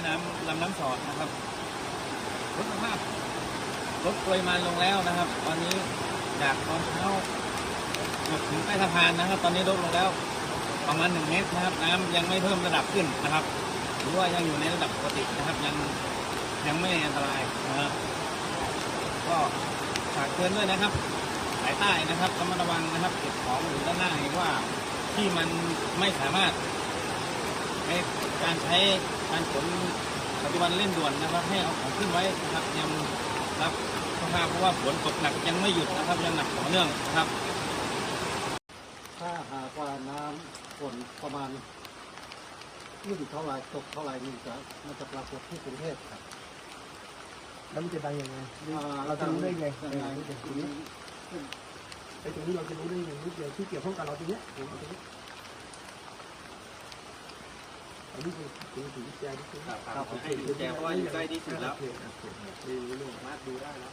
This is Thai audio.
แม่น้ำลำน้ำสอดนะครับลดภาพลดปริมาณลงแล้วนะครับ ตอนนี้จากตอนเช้าถึงใต้สะพานนะครับ ตอนนี้ลดลงแล้วประมาณหนึ่งเมตรนะครับ น้ำยังไม่เพิ่มระดับขึ้นนะครับหรือว่ายังอยู่ในระดับปกตินะครับ ยังยังไม่อันตรายนะครับก็ฝากเตือนด้วยนะครับสายใต้นะครับระมัดระวังนะครับเก็บของอยู่ด้านหน้าเห็นว่าที่มันไม่สามารถในการใช้ การขนปัจจุบันเร่งด่วนนะครับ ให้เอาของขึ้นไว้นะครับยังรับสภาพเพราะว่าฝนตกหนักยังไม่หยุดนะครับยังหนักต่อเนื่องนะครับ ถ้าหากว่าน้ำฝนประมาณยี่สิบเท่าไหรตกเท่าไหรนี่จะมันจะปรากฏที่กรุงเทพครับแล้วมันจะดังยังไงอ่เราจะรู้ได้ไงยังไงไอ้ตรงนี้ไอ้ตรงนี้เราจะรู้ได้ยังไงนิดเดียวที่เกี่ยวข้องกับเราตรงเนี้ยตรงนี้ตรงนี้อันนี้ คือคือถือแจที่คือครับให้ดูแจเพราะว่าอยู่ใกล้ที่สุดแล้วโอเคโอเคโอเคดูเรื่องมาดูได้แล้ว